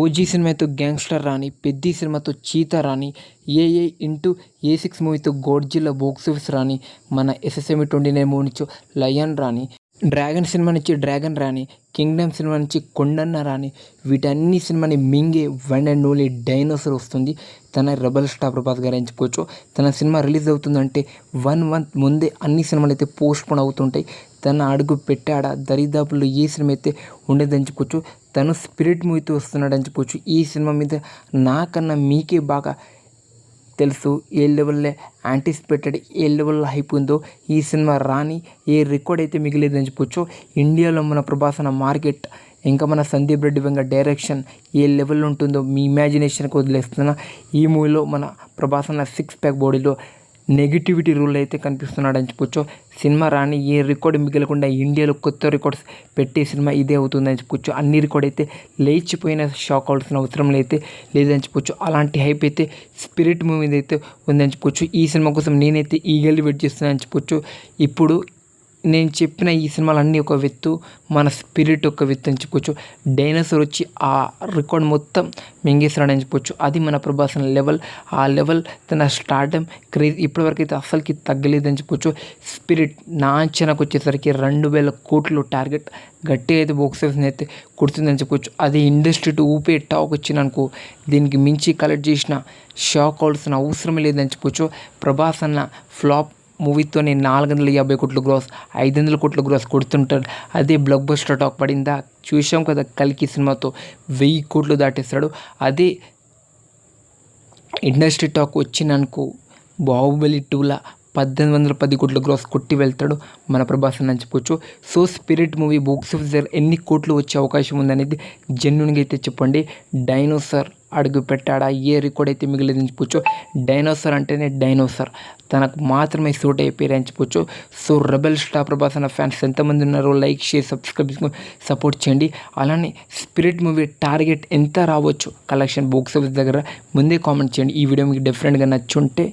OG సినిమాతో gangster రాని పెద్ది సినిమాతో చీత రాని ఏఏ ఇంటూ ఏ సిక్స్ మూవీతో గోడ్జిల్లా బాక్స్ ఆఫీస్ రాని మన ఎస్ఎస్ఎంఈ ట్వంటీ నైన్ మూవీ నుంచి లయన్ రాని డ్రాగన్ సినిమా నుంచి డ్రాగన్ రాని కింగ్డమ్ సినిమా నుంచి కొండన్న రాని వీటన్ని సినిమాని మింగే వన్ అండ్ ఓన్లీ డైనోసర్ వస్తుంది. తన రెబల్ స్టార్ ప్రభాస్ గారు ఎంచుకోవచ్చు చెప్పుకోవచ్చు. తన సినిమా రిలీజ్ అవుతుందంటే వన్ మంత్ ముందే అన్ని సినిమాలు అయితే పోస్ట్ పోన్ అవుతుంటాయి. తన అడుగు పెట్టాడా? దరిదాపుల్లో ఏ సినిమా అయితే ఉండేదని చెప్పుకోవచ్చు తను స్పిరిట్ మూవీతో వస్తున్నాడని చెప్పుకోవచ్చు ఈ సినిమా మీద నాకన్నా మీకే బాగా తెలుసు ఏ లెవెల్లో యాంటిసిపేటెడ్ ఏ లెవెల్లో హైప్ ఉందో. ఈ సినిమా రాని ఏ రికార్డ్ అయితే మిగిలేదని చెప్పొచ్చు. ఇండియాలో మన ప్రభాసన మార్కెట్ ఇంకా మన సందీప్ రెడ్డి వెంగ డైరెక్షన్ ఏ లెవెల్లో ఉంటుందో మీ ఇమాజినేషన్కి వదిలేస్తున్నా. ఈ మూవీలో మన ప్రభాసన సిక్స్ ప్యాక్ బాడీలో నెగిటివిటీ రూల్ అయితే కనిపిస్తున్నాడని చెప్పొచ్చు. సినిమా రాని ఏ రికార్డు మిగలకుండా ఇండియాలో కొత్త రికార్డ్స్ పెట్టే సినిమా ఇదే అవుతుందని చెప్పొచ్చు. అన్ని రికార్డ్ అయితే లేచిపోయిన షాక్ అవ్వాల్సిన అవసరం అయితే లేదని చెప్పొచ్చు. అలాంటి హైప్ అయితే స్పిరిట్ మూవీ అయితే ఉందని చెప్పొచ్చు. ఈ సినిమా కోసం నేనైతే ఈగల్ని వెయిట్ చేస్తున్నానని చెప్పొచ్చు. ఇప్పుడు నేను చెప్పిన ఈ సినిమాలన్నీ ఒక విత్తు మన స్పిరిట్ ఒక విత్తు అని చెప్పుకోవచ్చు డైనోసార్ వచ్చి ఆ రికార్డ్ మొత్తం మింగేస్తాడని చెప్పొచ్చు. అది మన ప్రభాస్ లెవెల్. ఆ లెవెల్ తన స్టార్టం క్రేజ్ ఇప్పటివరకు అయితే అస్సలకి తగ్గలేదని చెప్పొచ్చు. స్పిరిట్ నా అంచనాకు వచ్చేసరికి రెండు వేల కోట్లు టార్గెట్ గట్టిగా అయితే బాక్స్ ఆఫీస్ని అయితే కుడుతుందని చెప్పొచ్చు. అది ఇండస్ట్రీ టు ఊపే టాక్ వచ్చిందనుకో దీనికి మించి కలెక్ట్ చేసిన షాక్ అవ్వాల్సిన అవసరం లేదని చెప్పొచ్చు. ప్రభాస్ అన్న ఫ్లాప్ మూవీతోనే నాలుగు వందల యాభై కోట్ల గ్రోస్ ఐదు వందల కోట్ల గ్రోస్ కొడుతుంటాడు. అదే బ్లాక్ బస్టర్ టాక్ పడిందా? చూసాం కదా కల్కి సినిమాతో వెయ్యి కోట్లు దాటేస్తాడు అదే ఇండస్ట్రీ టాక్ వచ్చిందనుకో బాహుబలి టూలా పద్దెనిమిది వందల పది కోట్ల గ్రోస్ కొట్టి వెళ్తాడు మన ప్రభాస్ అని చెప్పొచ్చు. So Spirit movie box office ఎన్ని కోట్లు వచ్చే అవకాశం ఉందనేది జెన్యున్గా అయితే చెప్పండి. డైనోసార్ అడుగు పెట్టాడా? ఏ రికార్డ్ అయితే మిగిలించుకోవచ్చు చెప్పొచ్చు. డైనోసార్ అంటేనే డైనోసార్ తనకు మాత్రమే సూట్ అయిపోయారు అని చెప్పొచ్చు. సో రెబల్ స్టార్ ప్రభాస్ అన్న ఫ్యాన్స్ ఎంతమంది ఉన్నారో లైక్ షేర్ సబ్స్క్రైబ్ చేసుకొని సపోర్ట్ చేయండి. అలానే స్పిరిట్ మూవీ టార్గెట్ ఎంత రావచ్చు? కలెక్షన్ బాక్స్ ఆఫీస్ దగ్గర ముందే కామెంట్ చేయండి. ఈ వీడియో మీకు డిఫరెంట్గా నచ్చుంటే